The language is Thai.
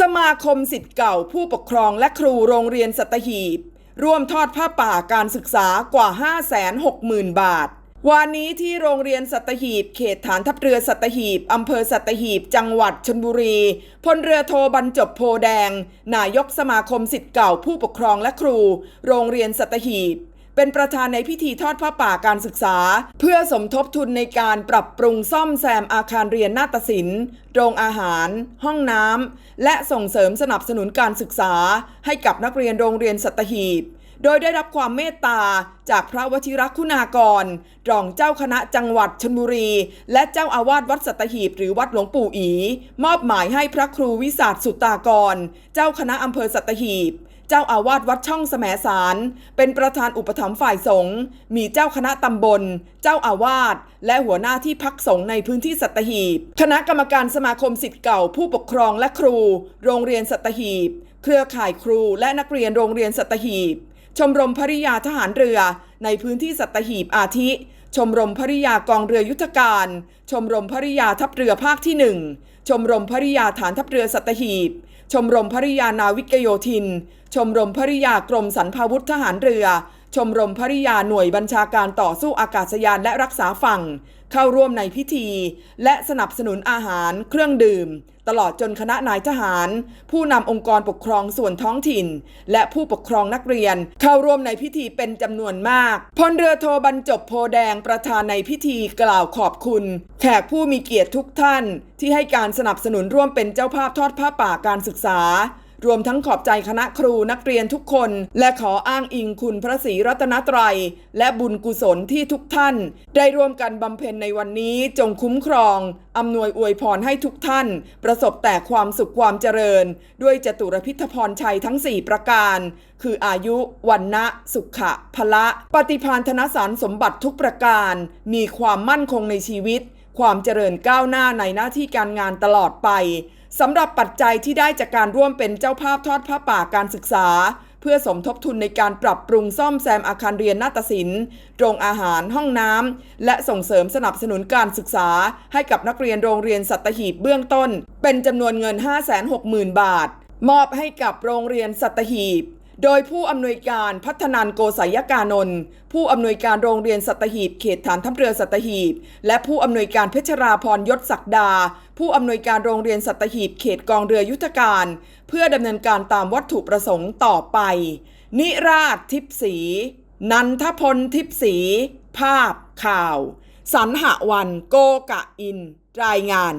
สมาคมสิทธิ์เก่าผู้ปกครองและครูโรงเรียนสัตหีบ ร่วมทอดผ้าป่าการศึกษากว่า 560,000 บาทวันนี้ที่โรงเรียนสัตหีบ เขตฐานทัพเรือสัตหีบ อำเภอสัตหีบ จังหวัดชนบุรี พลเรือโทบรรจบโพแดง นายกสมาคมสิทธิ์เก่าผู้ปกครองและครู โรงเรียนสัตหีบ เป็นประธานในพิธีทอดผ้าป่าการศึกษา เพื่อสมทบทุนในการปรับปรุงซ่อมแซมอาคารเรียนนาฏศิลป์ โรงอาหาร ห้องน้ำ และส่งเสริมสนับสนุนการศึกษา ให้กับนักเรียนโรงเรียนสัตหีบ โดยได้รับความเมตตาจากพระวชิรคุณากร รองเจ้าคณะจังหวัดชนบุรี และเจ้าอาวาสวัดสัตหีบหรือวัดหลวงปู่อี มอบหมายให้พระครูวิสาทสุตากร เจ้าคณะอำเภอสัตหีบ เจ้าอาวาสวัดช่องแสมสาร เป็นประธานอุปถัมภ์ฝ่ายสงฆ์มีเจ้าคณะตำบล เจ้าอาวาสและหัวหน้าที่พักสงฆ์ในพื้นที่สัตหีบ คณะกรรมการสมาคมสิทธิ์เก่าผู้ปกครองและครู โรงเรียนสัตหีบ เครือข่ายครูและนักเรียนโรงเรียนสัตหีบ ชมรมภริยาทหารเรือ ในพื้นที่สัตหีบอาทิ ชมรมภริยากองเรือยุทธการ ชมรมภริยาทัพเรือภาคที่หนึ่งชมรมภริยาฐานทัพเรือสัตหีบ ชมรมภริยานาวิกโยธิน ชมรมภริยากรมสรรพาวุธทหารเรือ ชมรมภริยาหน่วยบัญชาการต่อสู้อากาศยานและรักษาฝั่ง เข้าร่วมในพิธี และสนับสนุนอาหาร เครื่องดื่ม ตลอดจนคณะนายทหาร ผู้นำองค์กรปกครองส่วนท้องถิ่น และผู้ปกครองนักเรียน เข้าร่วมในพิธีเป็นจำนวนมากพลเรือโทบรรจบโพแดงประธานในพิธีกล่าวขอบคุณ แขกผู้มีเกียรติทุกท่าน ที่ให้การสนับสนุนร่วมเป็นเจ้าภาพทอดผ้าป่าการศึกษา รวมทั้งขอบใจคณะครูนักเรียนทุกคน และขออ้างอิงคุณพระศรีรัตนตรัย และบุญกุศลที่ทุกท่าน ได้ร่วมกันบำเพ็ญในวันนี้จงคุ้มครองอำนวยอวยพรให้ทุกท่าน ประสบแต่ความสุขความเจริญ ด้วยจตุรพิธพรชัยทั้ง 4 ประการ คืออายุวันนะสุขะพละ ปฏิพานธนสารสมบัติทุกประการ มีความมั่นคงในชีวิต ความเจริญก้าวหน้าในหน้าที่การงานตลอดไปสำหรับปัจจัยที่ได้จากการร่วมเป็นเจ้าภาพทอดผ้าป่าการศึกษา เพื่อสมทบทุนในการปรับปรุงซ่อมแซมอาคารเรียนนาฏศิลป์โรงอาหารห้องน้ำและส่งเสริมสนับสนุนการศึกษา ให้กับนักเรียนโรงเรียนสัตหีบเบื้องต้น เป็นจำนวนเงิน 560,000 บาท มอบให้กับโรงเรียนสัตหีบ โดยผู้อำนวยการพัฒนานโกศยกานนท์ผู้อำนวยการโรงเรียนสัตหีบเขตฐานทัพเรือสัตหีบ และผู้อำนวยการเพชรราพรยศศักดา ผู้อำนวยการโรงเรียนสัตหีบเขตกองเรือยุทธการ เพื่อดำเนินการตามวัตถุประสงค์ต่อไป นิราชทิพสี นันทพลทิพสี ภาพข่าวสันหวันโกกะอิน รายงาน